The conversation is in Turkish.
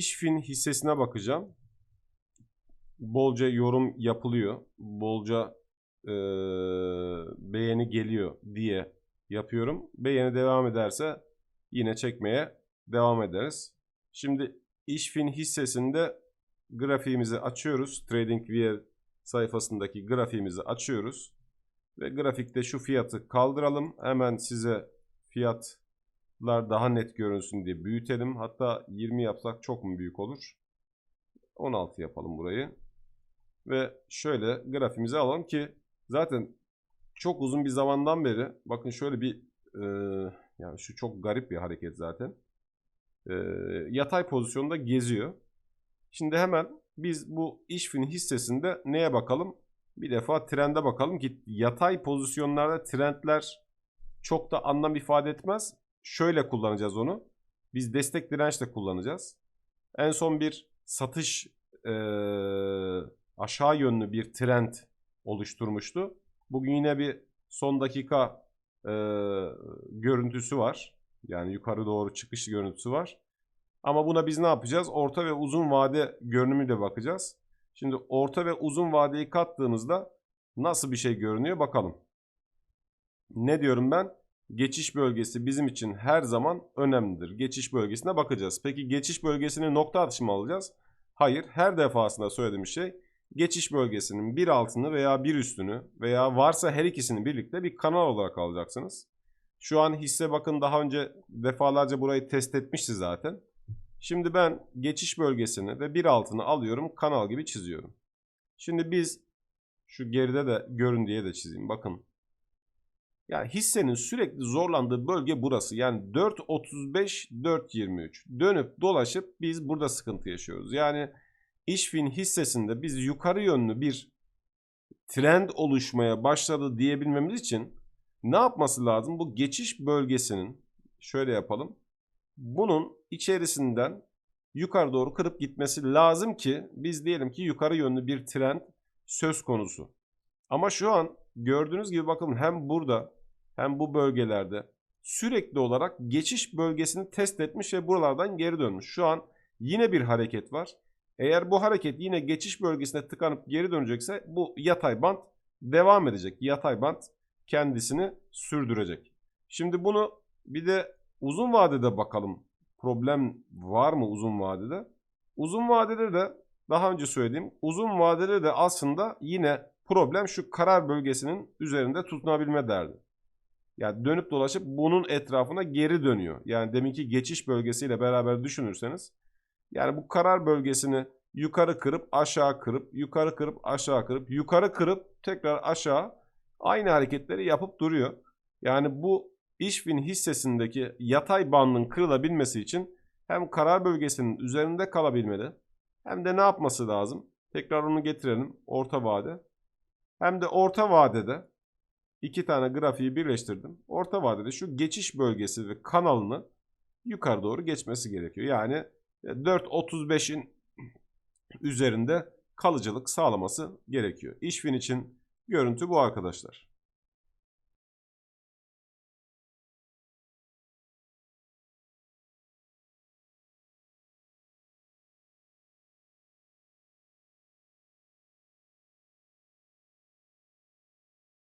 İşfin hissesine bakacağım. Bolca yorum yapılıyor. Bolca eee, beğeni geliyor diye yapıyorum. Beğeni devam ederse yine çekmeye devam ederiz. Şimdi İşfin hissesinde grafiğimizi açıyoruz. TradingView sayfasındaki grafiğimizi açıyoruz. Ve grafikte şu fiyatı kaldıralım. Hemen size fiyatlar daha net görünsün diye büyütelim. Hatta 20 yapsak çok mu büyük olur? 16 yapalım burayı. Ve şöyle grafimizi alalım ki zaten çok uzun bir zamandan beri bakın şöyle bir e, yani şu çok garip bir hareket zaten. E, yatay pozisyonda geziyor. Şimdi hemen biz bu işfin hissesinde neye bakalım? Bir defa trende bakalım ki yatay pozisyonlarda trendler çok da anlam ifade etmez. Şöyle kullanacağız onu. Biz destek dirençle kullanacağız. En son bir satış eee, aşağı yönlü bir trend oluşturmuştu. Bugün yine bir son dakika eee, görüntüsü var. Yani yukarı doğru çıkış görüntüsü var. Ama buna biz ne yapacağız? Orta ve uzun vade görünümüyle bakacağız. Şimdi orta ve uzun vadeyi kattığımızda nasıl bir şey görünüyor bakalım. Ne diyorum ben? Geçiş bölgesi bizim için her zaman önemlidir. Geçiş bölgesine bakacağız. Peki geçiş bölgesini nokta atışı mı alacağız? Hayır. Her defasında söylediğim şey geçiş bölgesinin bir altını veya bir üstünü veya varsa her ikisini birlikte bir kanal olarak alacaksınız. Şu an hisse bakın daha önce defalarca burayı test etmişti zaten. Şimdi ben geçiş bölgesini ve bir altını alıyorum kanal gibi çiziyorum. Şimdi biz şu geride de görün diye de çizeyim. Bakın. Yani hissenin sürekli zorlandığı bölge burası. Yani 4.35 4.23 dönüp dolaşıp biz burada sıkıntı yaşıyoruz. Yani İşfin hissesinde biz yukarı yönlü bir trend oluşmaya başladı diyebilmemiz için ne yapması lazım? Bu geçiş bölgesinin şöyle yapalım. Bunun içerisinden yukarı doğru kırıp gitmesi lazım ki biz diyelim ki yukarı yönlü bir trend söz konusu. Ama şu an gördüğünüz gibi bakın hem burada hem bu bölgelerde sürekli olarak geçiş bölgesini test etmiş ve buralardan geri dönmüş. Şu an yine bir hareket var. Eğer bu hareket yine geçiş bölgesine tıkanıp geri dönecekse bu yatay bant devam edecek. Yatay bant kendisini sürdürecek. Şimdi bunu bir de uzun vadede bakalım. Problem var mı uzun vadede? Uzun vadede de daha önce söylediğim uzun vadede de aslında yine problem şu karar bölgesinin üzerinde tutunabilme derdi. Yani dönüp dolaşıp bunun etrafına geri dönüyor. Yani deminki geçiş bölgesiyle beraber düşünürseniz yani bu karar bölgesini yukarı kırıp aşağı kırıp yukarı kırıp aşağı kırıp yukarı kırıp tekrar aşağı aynı hareketleri yapıp duruyor. Yani bu İşfin hissesindeki yatay bandın kırılabilmesi için hem karar bölgesinin üzerinde kalabilmeli hem de ne yapması lazım? Tekrar onu getirelim orta vade. Hem de orta vadede iki tane grafiği birleştirdim. Orta vadede şu geçiş bölgesi ve kanalını yukarı doğru geçmesi gerekiyor. Yani 4.35'in üzerinde kalıcılık sağlaması gerekiyor. İşfin için görüntü bu arkadaşlar.